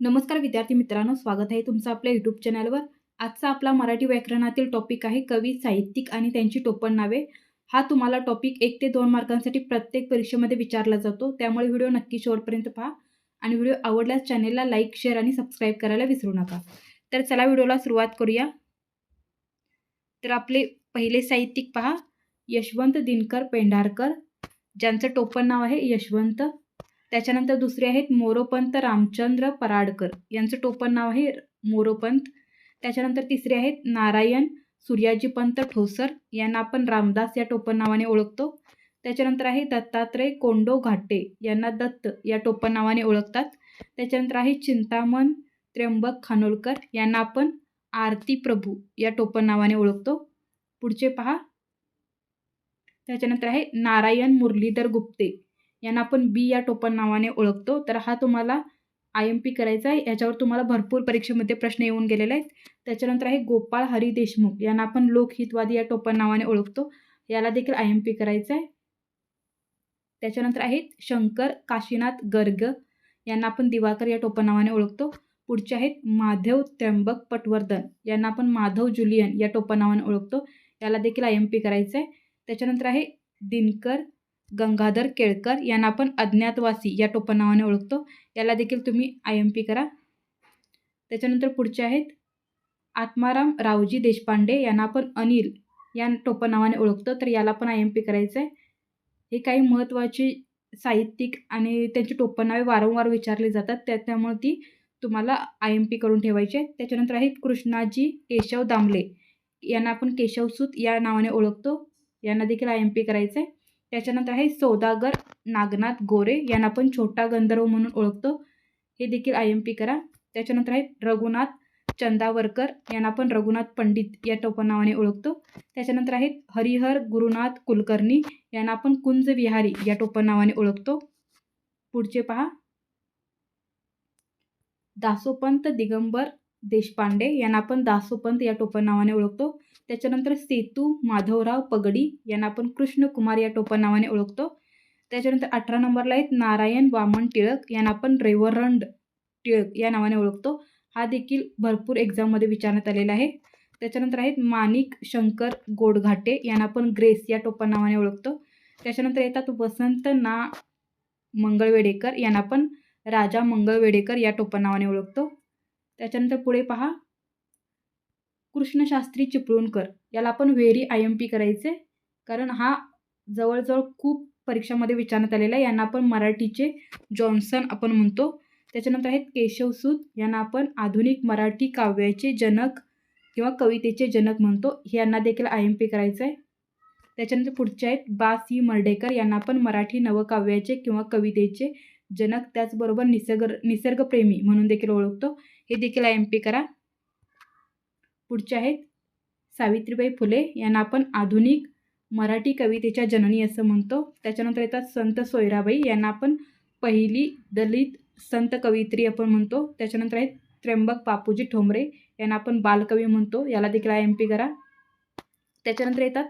नमस्कार विद्यार्थी मित्रांनो स्वागत आहे तुमचं आपल्या यूट्यूब चॅनलवर आजचा आपला मराठी व्याकरणातील टॉपिक आहे कवी साहित्यिक आणि त्यांची टोपण नावे. हा तुम्हाला टॉपिक एक ते दोन मार्कांसाठी प्रत्येक परीक्षेमध्ये विचारला जातो. त्यामुळे व्हिडिओ नक्की शेवटपर्यंत पहा आणि व्हिडिओ आवडल्यास चॅनेलला लाईक शेअर आणि सबस्क्राईब करायला विसरू नका. तर चला व्हिडिओला सुरुवात करूया. तर आपले पहिले साहित्यिक पहा. यशवंत दिनकर पेंढारकर. ज्यांचं टोपण नाव आहे यशवंत. त्याच्यानंतर दुसरे आहेत मोरोपंत रामचंद्र पराडकर. यांचं टोपण नाव आहे मोरोपंत. त्याच्यानंतर तिसरे आहेत नारायण सूर्याजीपंत ठोसर. यांना आपण रामदास या टोपण नावाने ओळखतो. त्याच्यानंतर आहे दत्तात्रय कोंडो घाटे. यांना दत्त या टोपण नावाने ओळखतात. त्याच्यानंतर आहे चिंतामण त्र्यंबक खानोलकर. यांना आपण आरती प्रभू या टोपण नावाने ओळखतो. पुढचे पहा. त्याच्यानंतर आहे नारायण मुरलीधर गुप्ते. यांना आपण बी या टोपण नावाने ओळखतो. तर हा तुम्हाला आय एम पी करायचा आहे. याच्यावर तुम्हाला भरपूर परीक्षेमध्ये प्रश्न येऊन गेलेले आहेत. त्याच्यानंतर आहे गोपाळ हरी देशमुख. यांना आपण लोकहितवादी या टोपण नावाने ओळखतो. याला देखील आय एम पी करायचं आहे. त्याच्यानंतर आहेत शंकर काशीनाथ गर्ग. यांना आपण दिवाकर या टोपण नावाने ओळखतो. पुढचे आहेत माधव त्र्यंबक पटवर्धन. यांना आपण माधव जुलियन या टोपण नावाने ओळखतो. याला देखील आय एम पी करायचं आहे. त्याच्यानंतर आहे दिनकर गंगाधर केळकर यांना आपण अज्ञातवासी या टोपण नावाने ओळखतो. याला देखील तुम्ही आय एम पी करा. त्याच्यानंतर पुढचे आहेत. आत्माराम रावजी देशपांडे यांना आपण अनिल या टोपण नावाने ओळखतो. तर याला पण आय एम पी करायचं आहे हे काही महत्त्वाचे साहित्यिक आणि त्यांची टोपनावे वारंवार विचारली जातात. त्या त्यामुळे ती तुम्हाला आय एम पी करून ठेवायचे. त्याच्यानंतर आहेत कृष्णाजी केशव दामले. यांना आपण केशवसूत या नावाने ओळखतो. यांना देखील आय एम पी करायचं आहे त्याच्यानंतर आहे सौदागर नागनाथ गोरे यांना पण छोटा गंधर्व म्हणून ओळखतो. हे देखील आय एम पी करा. त्याच्यानंतर आहे रघुनाथ चंदावरकर यांना पण रघुनाथ पंडित या टोपण नावाने ओळखतो. त्याच्यानंतर आहेत हरिहर गुरुनाथ कुलकर्णी यांना आपण कुंज विहारी या टोपण नावाने ओळखतो. पुढचे पहा. दासोपंत दिगंबर देशपांडे यांना आपण दासोपंत या टोपण नावाने ओळखतो. त्याच्यानंतर सेतू माधवराव पगडी यांना आपण कृष्णकुमार या टोपण नावाने ओळखतो. त्याच्यानंतर अठरा नंबरला आहेत नारायण वामन टिळक यांना आपण रेवरंड टिळक या नावाने ओळखतो. हा देखील भरपूर एक्झाममध्ये विचारण्यात आलेला आहे. त्याच्यानंतर आहेत माणिक शंकर गोडघाटे यांना आपण ग्रेस या टोपण नावाने ओळखतो. त्याच्यानंतर येतात वसंत ना मंगळवेडेकर यांना आपण राजा मंगळवेडेकर या टोपण नावाने ओळखतो. त्याच्यानंतर पुढे पहा. कृष्णशास्त्री चिपळूणकर याला आपण व्हेरी आय एम पी करायचे. कारण हा जवळजवळ खूप परीक्षामध्ये विचारण्यात आलेला आहे. यांना आपण मराठीचे जॉन्सन आपण म्हणतो. त्याच्यानंतर आहेत केशवसूत यांना आपण आधुनिक मराठी काव्याचे जनक किंवा कवितेचे जनक म्हणतो. यांना देखील आय एम पी करायचं आहे. त्याच्यानंतर पुढचे आहेत बा सी मर्डेकर यांना आपण मराठी नवकाव्याचे किंवा कवितेचे जनक त्याचबरोबर निसर्ग निसर्गप्रेमी म्हणून देखील ओळखतो. हे देखील आय एम पी करा. पुढचे आहेत सावित्रीबाई फुले. यांना आपण आधुनिक मराठी कवितेच्या जननी असं म्हणतो. त्याच्यानंतर येतात संत सोयराबाई. यांना आपण पहिली दलित संत कवित्री आपण म्हणतो. त्याच्यानंतर आहेत त्र्यंबक बापूजी ठोंबरे. यांना आपण बालकवी म्हणतो. याला देखील आय एम पी करा. त्याच्यानंतर येतात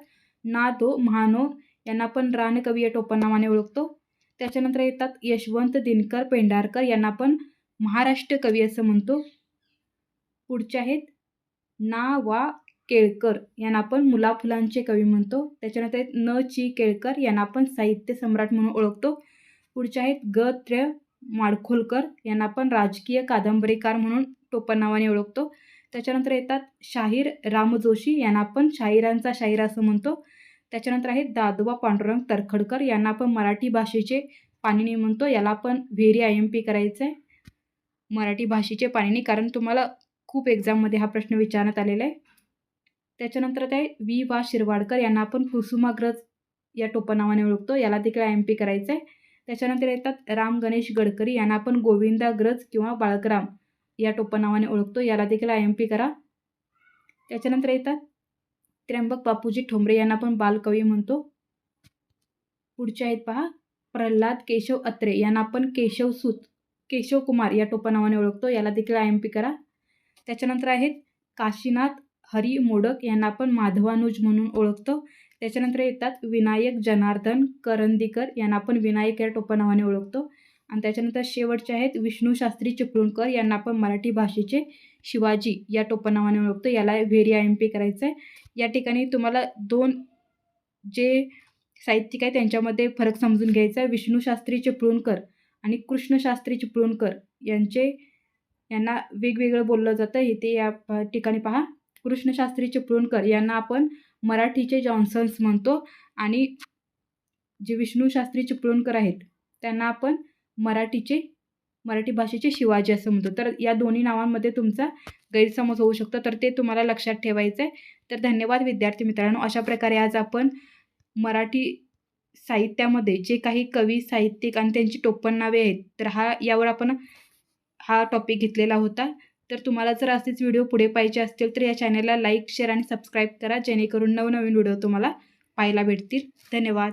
ना दो महानो. यांना आपण रानकवी या टोपण नावाने ओळखतो. त्याच्यानंतर येतात यशवंत दिनकर पेंढारकर. यांना आपण महाराष्ट्र कवी असं म्हणतो. पुढचे आहेत ना वा केळकर यांना आपण मुलाफुलांचे कवी म्हणतो. त्याच्यानंतर आहेत न ची केळकर यांना आपण साहित्य सम्राट म्हणून ओळखतो. पुढचे आहेत ग त्र्य माडखोलकर यांना आपण राजकीय कादंबरीकार म्हणून टोपण नावाने ओळखतो. त्याच्यानंतर येतात शाहीर राम जोशी यांना आपण शाहिरांचा शाहीर असं म्हणतो. त्याच्यानंतर आहेत दादोबा पांडुरंग तरखडकर यांना आपण मराठी भाषेचे पाणिनी म्हणतो. याला आपण व्हेरी आय एम पी करायचं आहे मराठी भाषेचे पाणिनी कारण तुम्हाला खूप एक्झाममध्ये हा प्रश्न विचारण्यात आलेला आहे. त्याच्यानंतर काय वी वा शिरवाडकर यांना आपण कुसुमाग्रज या टोपनावाने ओळखतो. याला देखील आय एम पी करायचं आहे. त्याच्यानंतर येतात राम गणेश गडकरी यांना आपण गोविंदाग्रज किंवा बाळकराम या टोपनावाने ओळखतो. याला देखील आय एम पी करा. त्याच्यानंतर येतात त्र्यंबक बापूजी ठोंबरे यांना आपण बालकवी म्हणतो. पुढचे आहेत पहा प्रल्हाद केशव अत्रे यांना आपण केशवसूत केशव कुमार या टोपनावाने ओळखतो. याला देखील आय एम पी करा. त्याच्यानंतर आहेत काशीनाथ हरी मोडक. यांना आपण माधवानुज म्हणून ओळखतो. त्याच्यानंतर येतात विनायक जनार्दन करंदीकर. यांना आपण विनायक या टोपनावाने ओळखतो. आणि त्याच्यानंतर शेवटचे आहेत विष्णू शास्त्री चिपळूणकर. यांना आपण मराठी भाषेचे शिवाजी या टोपनावाने ओळखतो. याला व्हेरी आय एम पी करायचं आहे या ठिकाणी तुम्हाला दोन जे साहित्यिक आहे त्यांच्यामध्ये फरक समजून घ्यायचा आहे. विष्णू शास्त्री चिपळूणकर आणि कृष्णशास्त्री चिपळूणकर यांचे यांना वेगवेगळं बोललं जातं. हे ते या ठिकाणी पहा. कृष्णशास्त्री चिपळूणकर यांना आपण मराठीचे जॉन्सन्स म्हणतो. आणि जे विष्णूशास्त्री चिपळूणकर आहेत त्यांना आपण मराठीचे मराठी भाषेचे शिवाजी असं म्हणतो. तर या दोन्ही नावांमध्ये तुमचा गैरसमज होऊ शकतो. तर ते तुम्हाला लक्षात ठेवायचं आहे तर धन्यवाद विद्यार्थी मित्रांनो. अशा प्रकारे आज आपण मराठी साहित्यामध्ये जे काही कवी साहित्यिक आणि त्यांची टोपण नावे आहेत तर हा यावर आपण हा टॉपिक घेतलेला होता. तर तुम्हाला जर असेच व्हिडिओ पुढे पाहिजे असतील तर या चॅनलला लाईक शेअर आणि सबस्क्राईब करा जेणेकरून नवनवीन व्हिडिओ तुम्हाला पाहायला भेटतील. धन्यवाद.